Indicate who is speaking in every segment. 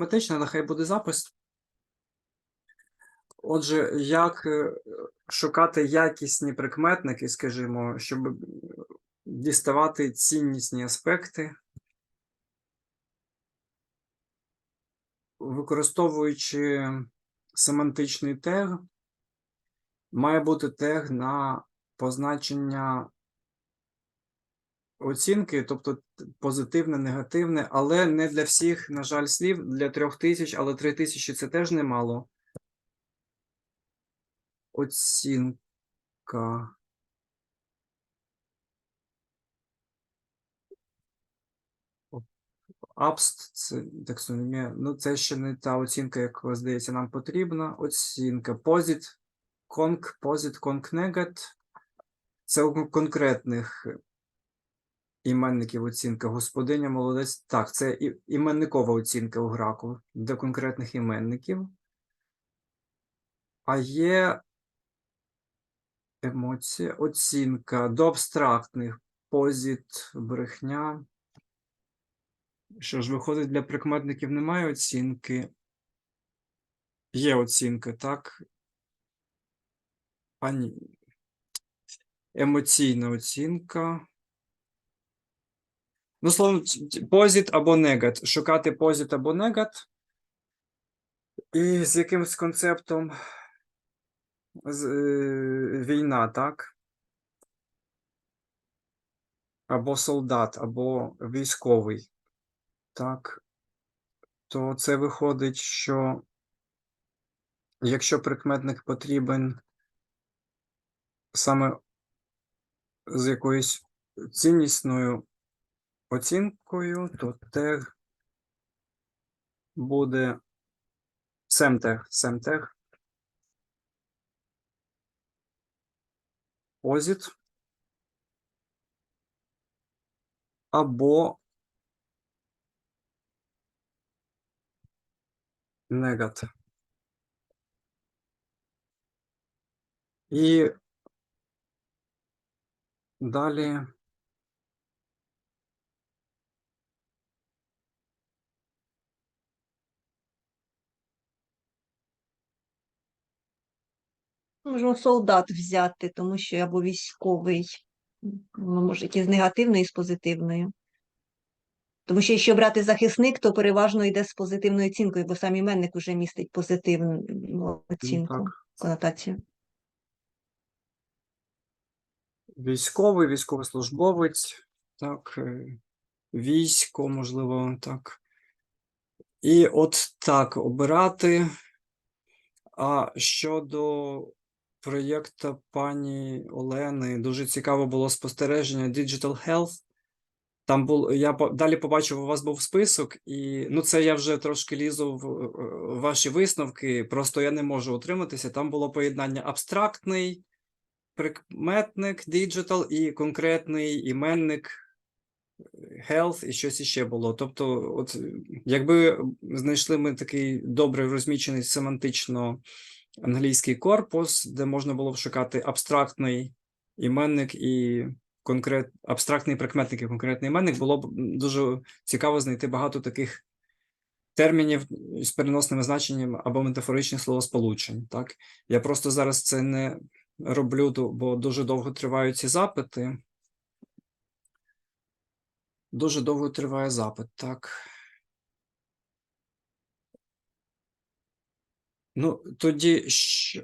Speaker 1: систематично, нехай буде запис. Отже, як е, шукати якісні прикметники, скажімо, щоб діставати ціннісні аспекти, використовуючи семантичний тег, має бути тег на позначення оцінки, тобто позитивне, негативне, але не для всіх, на жаль, слів, для трьох тисяч, але три тисячі це теж немало. Оцінка. Абст, це таксономія. Ну, це ще не та оцінка, яка, здається, нам потрібна. Оцінка. Позит, конк, позит, конк, негат. Це у конкретних іменників оцінка. Господиня, молодець. Так, це іменникова оцінка у граку для конкретних іменників. А є емоція, оцінка до абстрактних, позит, брехня. Що ж, виходить, для прикметників немає оцінки. Є оцінка, так? А ні. Емоційна оцінка. Ну, словом, позит або негат. Шукати позит або негат. І з якимось концептом з, е, війна, так? Або солдат, або військовий. Так. То це виходить, що якщо прикметник потрібен саме з якоюсь ціннісною оцінкою, то тег буде семтег, семтег. Позит. Або негат. І далі
Speaker 2: Можемо солдат взяти, тому що або військовий, ну, може, і з негативною, і з позитивною. Тому що якщо брати захисник, то переважно йде з позитивною оцінкою, бо сам іменник вже містить позитивну
Speaker 1: ну,
Speaker 2: оцінку,
Speaker 1: так,
Speaker 2: конотацію.
Speaker 1: військовий, військовослужбовець, так, е, військо, можливо, так. І от так обирати. А щодо проєкту пані Олени, дуже цікаво було спостереження Digital Health. Там був, я далі побачив, у вас був список, і ну це я вже трошки лізу в, е, ваші висновки. Просто я не можу утриматися. Там було поєднання абстрактний, прикметник, digital і конкретний іменник е, health і щось іще було. Тобто, от якби знайшли ми такий добре розмічений семантично англійський корпус, де можна було шукати абстрактний іменник і конкрет... абстрактний прикметник і конкретний іменник, було б дуже цікаво знайти багато таких термінів з переносними значенням або метафоричних словосполучень. Так? Я просто зараз це не роблю, бо дуже довго тривають ці запити. Дуже довго триває запит, так. Ну, тоді,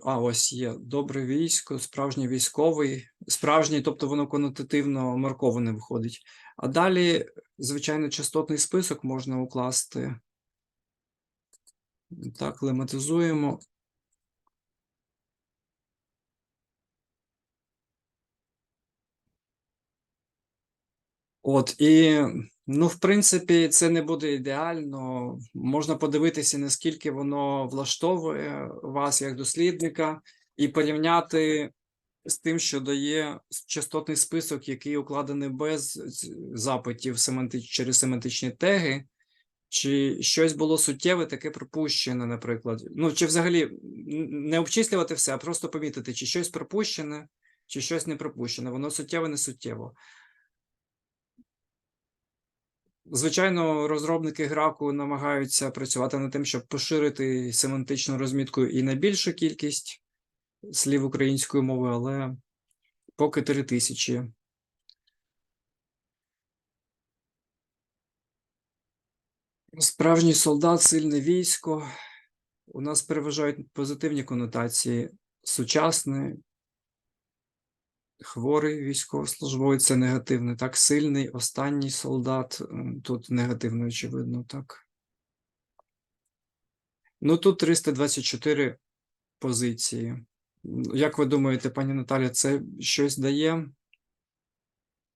Speaker 1: а ось є добре військо, справжній військовий, справжній, тобто воно конотативно марковане виходить. А далі, звичайно, частотний список можна укласти. Так, лематизуємо. От, і, ну, в принципі, це не буде ідеально. Можна подивитися, наскільки воно влаштовує вас як дослідника, і порівняти з тим, що дає частотний список, який укладений без запитів семантич... через семантичні теги. Чи щось було суттєве, таке пропущене, наприклад. Ну, чи взагалі не обчислювати все, а просто помітити, чи щось пропущене, чи щось не пропущене. Воно суттєве, не суттєво. Звичайно, розробники граку намагаються працювати над тим, щоб поширити семантичну розмітку і на більшу кількість слів української мови, але поки три тисячі. Справжній солдат, сильне військо. У нас переважають позитивні конотації. Сучасний, хворий військовослужбовець це негативне. Так, сильний, останній солдат. Тут негативно, очевидно, так. Ну, тут 324 позиції. Як ви думаєте, пані Наталя, це щось дає?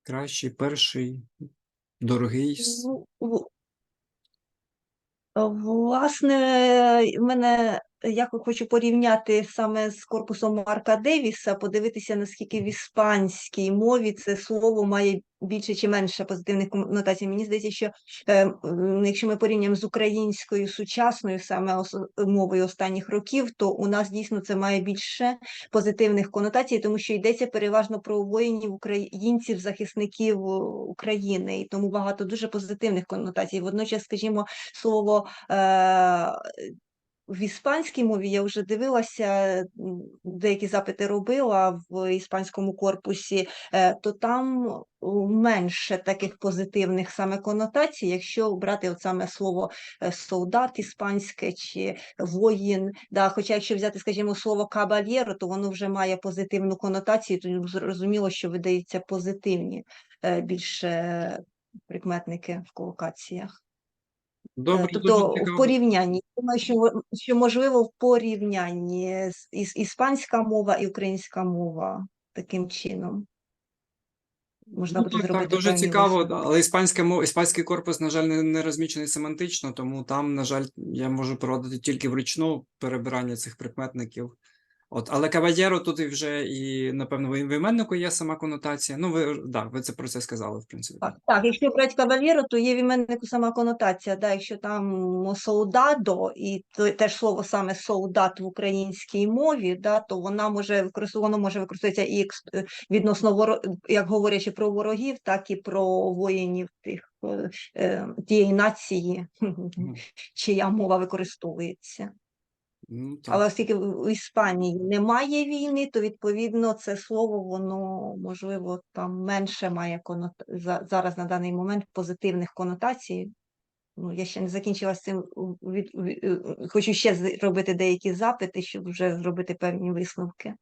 Speaker 1: Кращий, перший, дорогий?
Speaker 2: Власне, в мене я хочу порівняти саме з корпусом Марка Девіса, подивитися, наскільки в іспанській мові це слово має більше чи менше позитивних конотацій. Мені здається, що е, якщо ми порівнюємо з українською сучасною саме ос- мовою останніх років, то у нас дійсно це має більше позитивних конотацій, тому що йдеться переважно про воїнів українців, захисників України, і тому багато дуже позитивних конотацій. Водночас, скажімо, слово е, в іспанській мові я вже дивилася, деякі запити робила в іспанському корпусі, е, то там менше таких позитивних саме конотацій, якщо брати от саме слово е, солдат іспанське чи воїн. Да, хоча якщо взяти, скажімо, слово кабальєро, то воно вже має позитивну конотацію, то зрозуміло, що видаються позитивні е, більше прикметники в колокаціях.
Speaker 1: Добре,
Speaker 2: Тобто в порівнянні, думаю, що, що можливо в порівнянні з іспанська мова і українська мова таким чином. Можна
Speaker 1: Ну,
Speaker 2: буде
Speaker 1: так, так, дуже цікаво,
Speaker 2: висновки.
Speaker 1: але іспанська мова, іспанський корпус, на жаль, не, не розмічений семантично, тому там, на жаль, я можу проводити тільки вручну перебирання цих прикметників. От, але кавадєро тут і вже і, напевно, в іменнику є сама конотація. Ну, ви, да, ви це про це сказали, в принципі.
Speaker 2: Так, так, якщо брати кавалєру, то є в іменнику сама конотація. Да, якщо там солдадо, і то, теж слово саме солдат в українській мові, да, то вона може воно може використовуватися і е, відносно воро, як говорячи про ворогів, так і про воїнів тих е, е, тієї нації, чия мова використовується.
Speaker 1: Ну, так.
Speaker 2: Але оскільки в Іспанії немає війни, то відповідно це слово воно можливо там менше має конот... зараз на даний момент позитивних конотацій. Ну, я ще не закінчила з цим. Від... е, Хочу ще зробити деякі запити, щоб вже зробити певні висновки.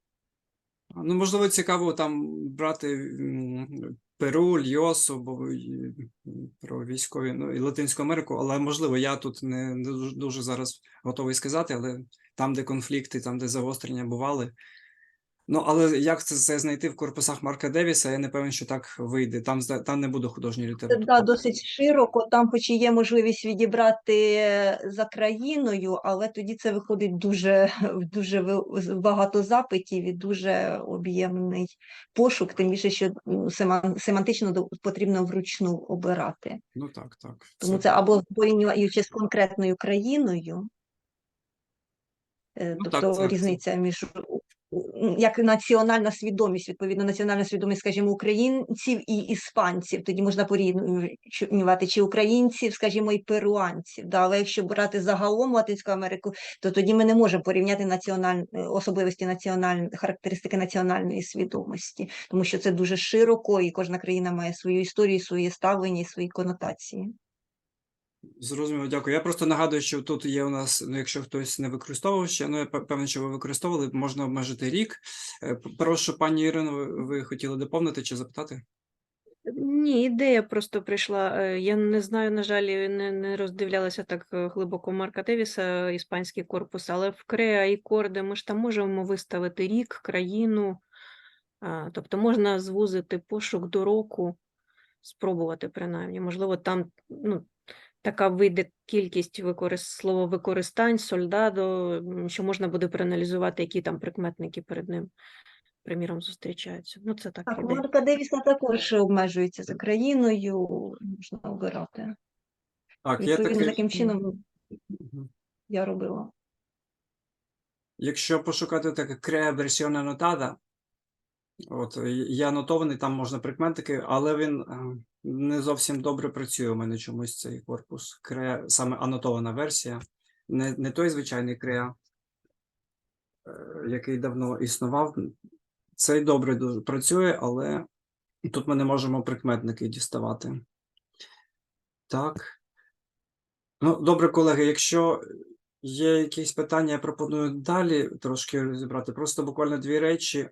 Speaker 1: Ну, можливо, цікаво там брати Перу, Льосу, бо про військові, ну і Латинську Америку, але можливо, я тут не, дуже зараз готовий сказати, але там, де конфлікти, там, де загострення бували. Ну, але як це, це знайти в корпусах Марка Девіса, я не певен, що так вийде. Там, там не буде художньої
Speaker 2: Це
Speaker 1: літератури.
Speaker 2: да, досить широко, там хоч і є можливість відібрати за країною, але тоді це виходить дуже, дуже багато запитів і дуже об'ємний пошук, тим більше, що семантично потрібно вручну обирати.
Speaker 1: Ну так, так.
Speaker 2: Тому це або порівнюючи з конкретною країною, е,
Speaker 1: Ну
Speaker 2: тобто
Speaker 1: це- це-
Speaker 2: різниця між як національна свідомість, відповідно, національна свідомість, скажімо, українців і іспанців. Тоді можна порівнювати чи українців, скажімо, і перуанців. Да, але якщо брати загалом Латинську Америку, то тоді ми не можемо порівняти національ... особливості національної характеристики національної свідомості, тому що це дуже широко, і кожна країна має свою історію, своє ставлення і свої конотації.
Speaker 1: Зрозуміло, дякую. Я просто нагадую, що тут є у нас, ну, якщо хтось не використовував ще, ну я пе- що ви використовували, можна обмежити рік. Е, Прошу, пані Ірино, ви, хотіли доповнити чи запитати?
Speaker 3: Ні, ідея просто прийшла. Е, Я не знаю, на жаль, не, не роздивлялася так е, глибоко Марка Девіса, іспанський корпус, але в Креа і Корде ми ж там можемо виставити рік, країну. Тобто можна звузити пошук до року, спробувати принаймні. Можливо, там ну, така вийде кількість використ... слововикористань, сольдадо, м, що можна буде проаналізувати, які там прикметники перед ним, приміром, зустрічаються. Ну, це так
Speaker 2: Так. Марка Девіса також обмежується за країною, можна обирати.
Speaker 1: Так, є
Speaker 2: Відповідно, таким чином
Speaker 1: Мгм.
Speaker 2: я робила.
Speaker 1: Якщо пошукати таке crea versione annotata, от є анотований, там можна прикметики, але він е, не зовсім добре працює у мене чомусь цей корпус. Креа, саме анотована версія, не, не той звичайний креа, е, який давно існував. Цей добре дуже працює, але тут ми не можемо прикметники діставати. Так. Ну, добре, колеги, якщо є якісь питання, я пропоную далі трошки розібрати. Просто буквально дві речі.